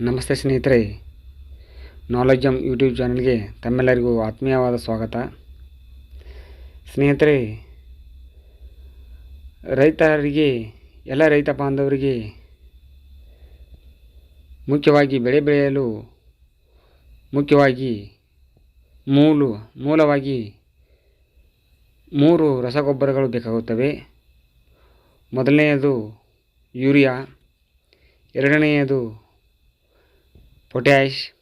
ನಮಸ್ತೆ ಸ್ನೇಹಿತರೆ. Knowledge M YouTube ಚಾನಲ್ಗೆ ತಮ್ಮೆಲ್ಲರಿಗೂ ಆತ್ಮೀಯವಾದ ಸ್ವಾಗತ. ಸ್ನೇಹಿತರೆ, ರೈತರಿಗೆ, ಎಲ್ಲ ರೈತ ಬಾಂಧವರಿಗೆ ಮುಖ್ಯವಾಗಿ ಬೆಳೆ ಬೆಳೆಯಲು ಮುಖ್ಯವಾಗಿ ಮೂಲು, ಮೂಲವಾಗಿ ಮೂರು ರಸಗೊಬ್ಬರಗಳು ಬೇಕಾಗುತ್ತವೆ. ಮೊದಲನೆಯದು ಯೂರಿಯಾ, ಎರಡನೆಯದು ಪೊಟ್ಯಾಷ್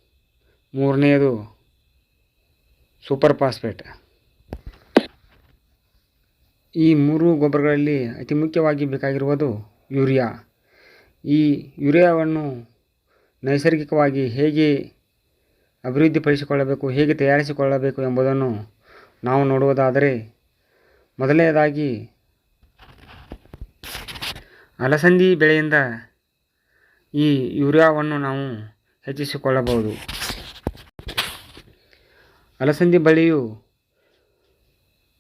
ಮೂರನೆಯದು ಸೂಪರ್ ಫಾಸ್ಫೇಟ್ ಈ ಮೂರು ಗೊಬ್ಬರಗಳಲ್ಲಿ ಅತಿ ಮುಖ್ಯವಾಗಿ ಬೇಕಾಗಿರುವುದು ಯೂರಿಯಾ. ಈ ಯೂರಿಯಾವನ್ನು ನೈಸರ್ಗಿಕವಾಗಿ ಹೇಗೆ ಅಭಿವೃದ್ಧಿಪಡಿಸಿಕೊಳ್ಳಬೇಕು, ಹೇಗೆ ತಯಾರಿಸಿಕೊಳ್ಳಬೇಕು ಎಂಬುದನ್ನು ನಾವು ನೋಡುವುದಾದರೆ, ಮೊದಲನೆಯದಾಗಿ ಅಲಸಂದಿ ಬೆಳೆಯಿಂದ ಈ ಯೂರಿಯಾವನ್ನು ನಾವು ಹೆಚ್ಚಿಸಿಕೊಳ್ಳಬಹುದು. ಅಲಸಂದಿ ಬಳ್ಳಿಯು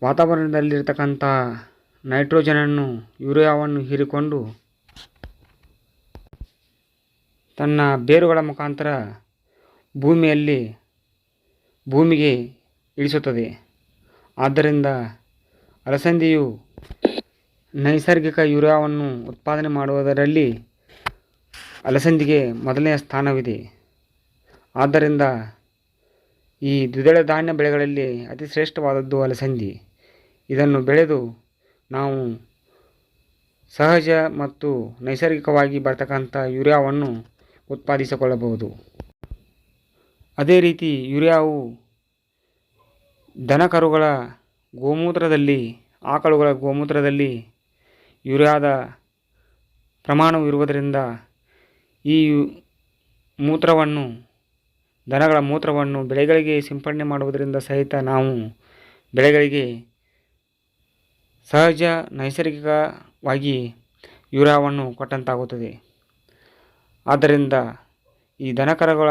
ವಾತಾವರಣದಲ್ಲಿರ್ತಕ್ಕಂಥ ನೈಟ್ರೋಜನನ್ನು, ಯೂರಿಯಾವನ್ನು ಹೀರಿಕೊಂಡು ತನ್ನ ಬೇರುಗಳ ಮುಖಾಂತರ ಭೂಮಿಯಲ್ಲಿ ಭೂಮಿಗೆ ಇಳಿಸುತ್ತದೆ. ಆದ್ದರಿಂದ ಅಲಸಂದಿಯು ನೈಸರ್ಗಿಕ ಯೂರಿಯಾವನ್ನು ಉತ್ಪಾದನೆ ಮಾಡುವುದರಲ್ಲಿ ಅಲಸಂದಿಗೆ ಮೊದಲನೆಯ ಸ್ಥಾನವಿದೆ. ಆದ್ದರಿಂದ ಈ ದ್ವಿದಳ ಧಾನ್ಯ ಬೆಳೆಗಳಲ್ಲಿ ಅತಿ ಶ್ರೇಷ್ಠವಾದದ್ದು ಅಲಸಂದಿ. ಇದನ್ನು ಬೆಳೆದು ನಾವು ಸಹಜ ಮತ್ತು ನೈಸರ್ಗಿಕವಾಗಿ ಬರ್ತಕ್ಕಂಥ ಯೂರಿಯಾವನ್ನು ಉತ್ಪಾದಿಸಿಕೊಳ್ಳಬಹುದು. ಅದೇ ರೀತಿ ಯೂರಿಯಾವು ದನಕರುಗಳ ಗೋಮೂತ್ರದಲ್ಲಿ, ಆಕಳುಗಳ ಗೋಮೂತ್ರದಲ್ಲಿ ಯೂರಿಯಾದ ಪ್ರಮಾಣವಿರುವುದರಿಂದ ಈ ಮೂತ್ರವನ್ನು ದನಗಳ ಮೂತ್ರವನ್ನು ಬೆಳೆಗಳಿಗೆ ಸಿಂಪಡಣೆ ಮಾಡುವುದರಿಂದ ಸಹಿತ ನಾವು ಬೆಳೆಗಳಿಗೆ ಸಹಜ ನೈಸರ್ಗಿಕವಾಗಿ ಯೂರಿಯಾವನ್ನು ಕೊಟ್ಟಂತಾಗುತ್ತದೆ. ಆದ್ದರಿಂದ ಈ ದನಕರಗಳ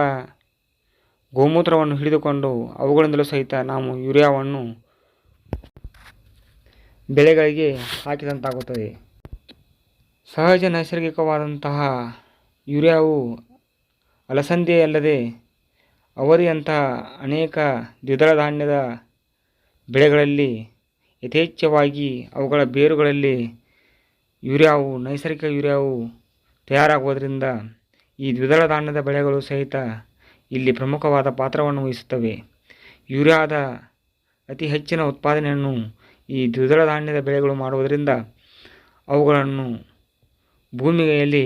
ಗೋಮೂತ್ರವನ್ನು ಹಿಡಿದುಕೊಂಡು ಅವುಗಳಿಂದಲೂ ಸಹಿತ ನಾವು ಯೂರಿಯಾವನ್ನು ಬೆಳೆಗಳಿಗೆ ಹಾಕಿದಂತಾಗುತ್ತದೆ. ಸಹಜ ನೈಸರ್ಗಿಕವಾದಂತಹ ಯೂರಿಯಾವು ಅಲಸಂದೆಯಲ್ಲದೆ ಅವರಿಯಂತಹ ಅನೇಕ ದ್ವಿದಳ ಧಾನ್ಯದ ಬೆಳೆಗಳಲ್ಲಿ ಯಥೇಚ್ಛವಾಗಿ ಅವುಗಳ ಬೇರುಗಳಲ್ಲಿ ಯೂರಿಯಾವು, ನೈಸರ್ಗಿಕ ಯೂರಿಯಾವು ತಯಾರಾಗುವುದರಿಂದ ಈ ದ್ವಿದಳ ಧಾನ್ಯದ ಬೆಳೆಗಳು ಸಹಿತ ಇಲ್ಲಿ ಪ್ರಮುಖವಾದ ಪಾತ್ರವನ್ನು ವಹಿಸುತ್ತವೆ. ಯೂರಿಯಾದ ಅತಿ ಹೆಚ್ಚಿನ ಉತ್ಪಾದನೆಯನ್ನು ಈ ದ್ವಿದಳ ಧಾನ್ಯದ ಬೆಳೆಗಳು ಮಾಡುವುದರಿಂದ ಅವುಗಳನ್ನು ಭೂಮಿಯಲ್ಲಿ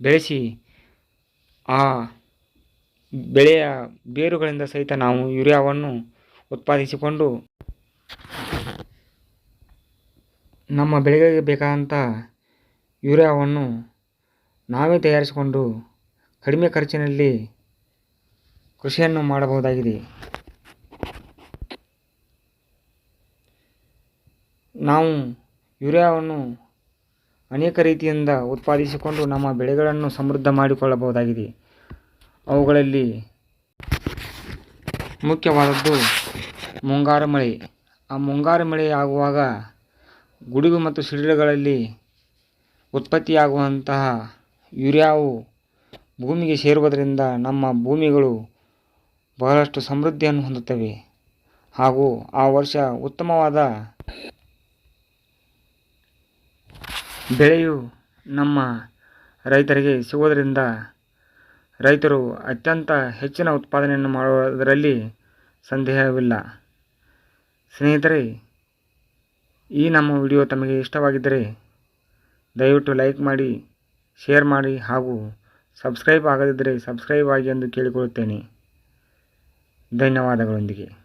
ಬೆಳೆಸಿ ಆ ಬೆಳೆಯ ಬೇರುಗಳಿಂದ ಸಹಿತ ನಾವು ಯೂರಿಯಾವನ್ನು ಉತ್ಪಾದಿಸಿಕೊಂಡು ನಮ್ಮ ಬೆಳೆಗಳಿಗೆ ಬೇಕಾದಂಥ ಯೂರಿಯಾವನ್ನು ನಾವೇ ತಯಾರಿಸಿಕೊಂಡು ಕಡಿಮೆ ಖರ್ಚಿನಲ್ಲಿ ಕೃಷಿಯನ್ನು ಮಾಡಬಹುದಾಗಿದೆ. ನಾವು ಯೂರಿಯಾವನ್ನು ಅನೇಕ ರೀತಿಯಿಂದ ಉತ್ಪಾದಿಸಿಕೊಂಡು ನಮ್ಮ ಬೆಳೆಗಳನ್ನು ಸಮೃದ್ಧ ಮಾಡಿಕೊಳ್ಳಬಹುದಾಗಿದೆ. ಅವುಗಳಲ್ಲಿ ಮುಖ್ಯವಾದದ್ದು ಮುಂಗಾರು ಮಳೆ. ಆ ಮುಂಗಾರು ಮಳೆ ಆಗುವಾಗ ಗುಡುಗು ಮತ್ತು ಸಿಡಿಲುಗಳಲ್ಲಿ ಉತ್ಪತ್ತಿಯಾಗುವಂತಹ ಯೂರಿಯಾವು ಭೂಮಿಗೆ ಸೇರುವುದರಿಂದ ನಮ್ಮ ಭೂಮಿಗಳು ಬಹಳಷ್ಟು ಸಮೃದ್ಧಿಯನ್ನು ಹೊಂದುತ್ತವೆ. ಹಾಗೂ ಆ ವರ್ಷ ಉತ್ತಮವಾದ ಬೆಳೆಯು ನಮ್ಮ ರೈತರಿಗೆ ಸಿಗುವುದರಿಂದ ರೈತರು ಅತ್ಯಂತ ಹೆಚ್ಚಿನ ಉತ್ಪಾದನೆಯನ್ನು ಮಾಡುವುದರಲ್ಲಿ ಸಂದೇಹವಿಲ್ಲ. ಸ್ನೇಹಿತರೆ, ಈ ನಮ್ಮ ವಿಡಿಯೋ ತಮಗೆ ಇಷ್ಟವಾಗಿದ್ದರೆ ದಯವಿಟ್ಟು ಲೈಕ್ ಮಾಡಿ, ಶೇರ್ ಮಾಡಿ ಹಾಗೂ ಸಬ್ಸ್ಕ್ರೈಬ್ ಆಗದಿದ್ದರೆ ಸಬ್ಸ್ಕ್ರೈಬ್ ಆಗಿ ಎಂದು ಕೇಳಿಕೊಳ್ಳುತ್ತೇನೆ. ಧನ್ಯವಾದಗಳೊಂದಿಗೆ.